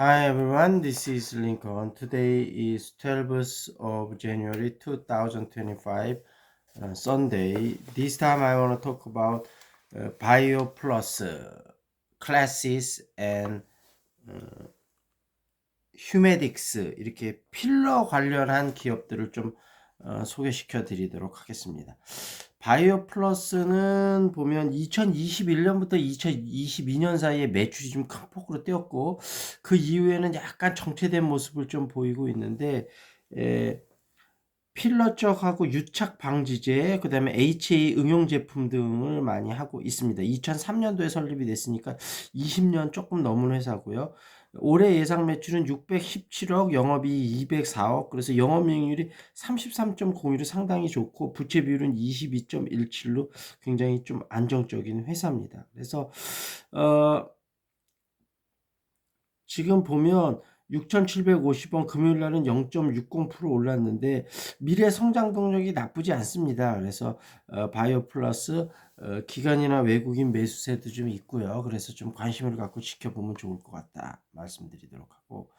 Hi everyone, this is Lincoln. Today is 12th of January 2025, uh, Sunday. This time I want to talk about uh, Bio Plus uh, classes and uh, 휴메딕스 이렇게 필러 관련한 기업들을 좀 어, 소개시켜 드리도록 하겠습니다. 바이오 플러스는 보면 2021년부터 2022년 사이에 매출이 좀 큰 폭으로 뛰었고 그 이후에는 약간 정체된 모습을 좀 보이고 있는데 에, 필러 쪽하고 유착 방지제, 그 다음에 HA 응용 제품 등을 많이 하고 있습니다. 2003년도에 설립이 됐으니까 20년 조금 넘은 회사고요. 올해 예상 매출은 617억, 영업이익 204억, 그래서 영업이익률이 33.01로 상당히 좋고 부채 비율은 22.17로 굉장히 좀 안정적인 회사입니다. 그래서 어 지금 보면 6,750원 금요일 날은 0.60% 올랐는데 미래 성장 동력이 나쁘지 않습니다. 그래서 어, 바이오 플러스 어, 기관이나 외국인 매수세도 좀 있고요. 그래서 좀 관심을 갖고 지켜보면 좋을 것 같다 말씀드리도록 하고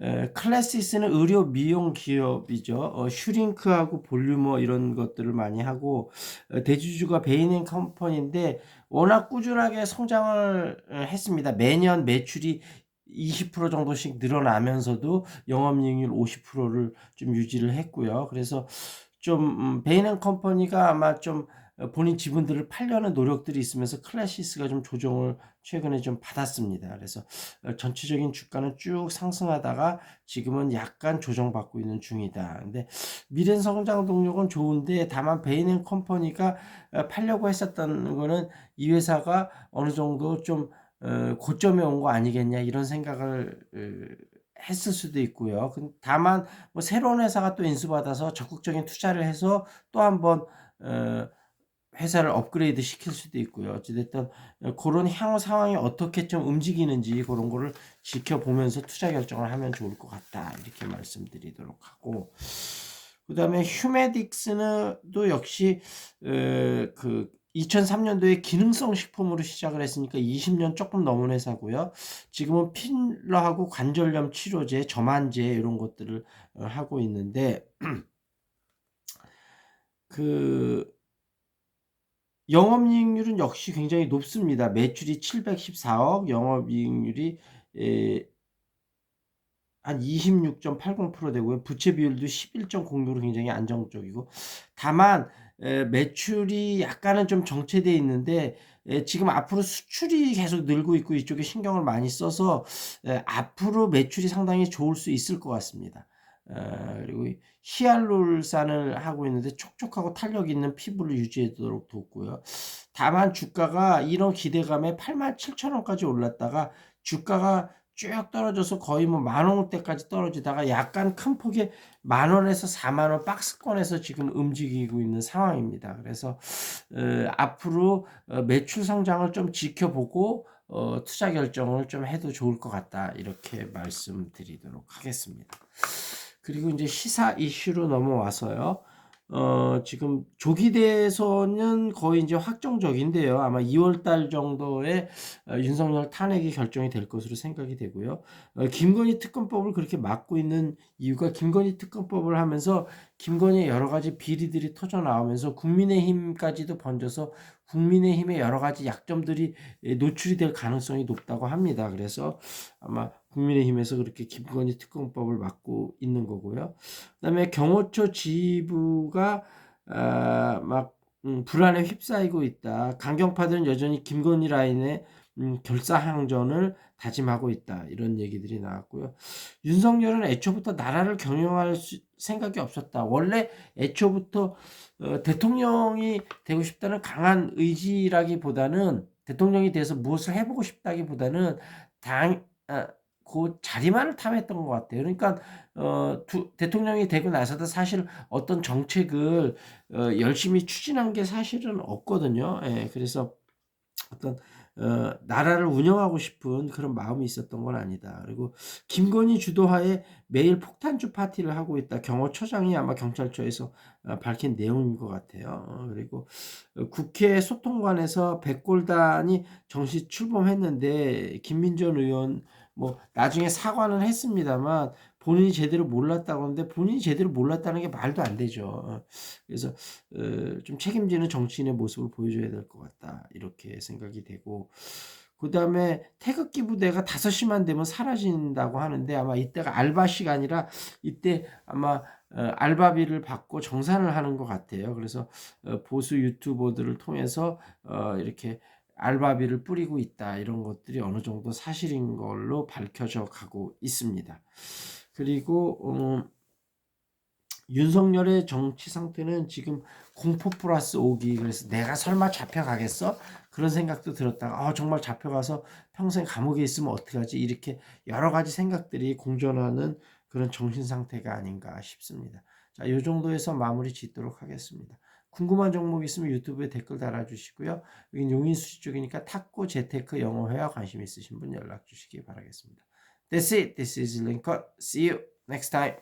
에, 클래시스는 의료 미용 기업이죠. 어, 슈링크하고 볼류머 이런 것들을 많이 하고 어, 대주주가 베이넨 컴퍼니인데 워낙 꾸준하게 성장을 어, 했습니다. 매년 매출이 20% 정도씩 늘어나면서도 영업이익률 50%를 좀 유지를 했고요. 그래서 좀 음, 베이넨 컴퍼니가 아마 좀 본인 지분들을 팔려는 노력들이 있으면서 클래시스가 좀 조정을 최근에 좀 받았습니다. 그래서 어, 전체적인 주가는 쭉 상승하다가 지금은 약간 조정받고 있는 중이다. 근데 미래 성장 동력은 좋은데 다만 베이넨 컴퍼니가 어, 팔려고 했었던 거는 이 회사가 어느 정도 좀 어, 고점에 온 거 아니겠냐 이런 생각을 했을 수도 있고요. 다만 뭐 새로운 회사가 또 인수받아서 적극적인 투자를 해서 또 한번 회사를 업그레이드 시킬 수도 있고요. 어찌됐든 그런 향후 상황이 어떻게 좀 움직이는지 그런 거를 지켜보면서 투자 결정을 하면 좋을 것 같다. 이렇게 말씀드리도록 하고 그 다음에 휴메딕스는또 역시 그 2003년도에 기능성 식품으로 시작을 했으니까 20년 조금 넘은 회사고요. 지금은 필러하고 관절염 치료제, 점안제 이런 것들을 어, 하고 있는데 그 영업이익률은 역시 굉장히 높습니다. 매출이 714억, 영업이익률이 에, 한 26.80% 되고요. 부채 비율도 11.06로 굉장히 안정적이고 다만 매출이 약간은 좀 정체되어 있는데 지금 앞으로 수출이 계속 늘고 있고 이쪽에 신경을 많이 써서 앞으로 매출이 상당히 좋을 수 있을 것 같습니다. 그리고 히알룰산을 하고 있는데 촉촉하고 탄력 있는 피부를 유지하도록 돕고요. 다만 주가가 이런 기대감에 87,000원까지 올랐다가 주가가 쭉 떨어져서 거의 뭐 만 원대까지 떨어지다가 약간 큰 폭의 만 원에서 4만 원 박스권에서 지금 움직이고 있는 상황입니다. 그래서 어, 앞으로 어, 매출 성장을 좀 지켜보고 어, 투자 결정을 좀 해도 좋을 것 같다 이렇게 말씀드리도록 하겠습니다. 그리고 이제 시사 이슈로 넘어와서요. 어, 지금 조기 대선은 거의 이제 확정적인데요. 아마 2월 달 정도에 어, 윤석열 탄핵이 결정이 될 것으로 생각이 되고요. 어, 김건희 특검법을 그렇게 막고 있는 이유가 김건희 특검법을 하면서 김건희의 여러 가지 비리들이 터져 나오면서 국민의힘까지도 번져서 국민의힘의 여러 가지 약점들이 노출이 될 가능성이 높다고 합니다. 그래서 아마 국민의힘에서 그렇게 김건희 특검법을 막고 있는 거고요. 그다음에 경호처 지부가 아, 막 음, 불안에 휩싸이고 있다. 강경파들은 여전히 김건희 라인의 음, 결사항전을 다짐하고 있다. 이런 얘기들이 나왔고요. 윤석열은 애초부터 나라를 경영할 수, 생각이 없었다. 원래 애초부터 어, 대통령이 되고 싶다는 강한 의지라기보다는 대통령이 돼서 무엇을 해보고 싶다기보다는 당, 아, 그 자리만을 탐했던 것 같아요. 그러니까 어, 두, 대통령이 되고 나서도 사실 어떤 정책을 어, 열심히 추진한 게 사실은 없거든요. 예, 그래서 어떤 어, 나라를 운영하고 싶은 그런 마음이 있었던 건 아니다. 그리고 김건희 주도하에 매일 폭탄주 파티를 하고 있다. 경호처장이 아마 경찰서에서 어, 밝힌 내용인 것 같아요. 어, 그리고 어, 국회 소통관에서 백골단이 정시 출범했는데 김민전 의원 뭐 나중에 사과는 했습니다만 본인이 제대로 몰랐다고 하는데 본인이 제대로 몰랐다는 게 말도 안 되죠. 어, 그래서 어, 좀 책임지는 정치인의 모습을 보여줘야 될 것 같다 이렇게 생각이 되고 그 다음에 태극기 부대가 5시만 되면 사라진다고 하는데 아마 이때가 알바 시간이라 이때 아마 어, 알바비를 받고 정산을 하는 것 같아요. 그래서 어, 보수 유튜버들을 통해서 어, 이렇게 알바비를 뿌리고 있다 이런 것들이 어느 정도 사실인 걸로 밝혀져 가고 있습니다. 그리고 음, 윤석열의 정치 상태는 지금 공포 플러스 오기 그래서 내가 설마 잡혀가겠어? 그런 생각도 들었다가 아, 정말 잡혀가서 평생 감옥에 있으면 어떡하지? 이렇게 여러 가지 생각들이 공존하는 그런 정신 상태가 아닌가 싶습니다. 자, 이 정도에서 마무리 짓도록 하겠습니다. 궁금한 종목 있으면 유튜브에 댓글 달아주시고요. 여기 용인수시 쪽이니까 탁구 재테크 영어회화 관심 있으신 분 연락 주시기 바라겠습니다. That's it. This is Lincoln. See you next time.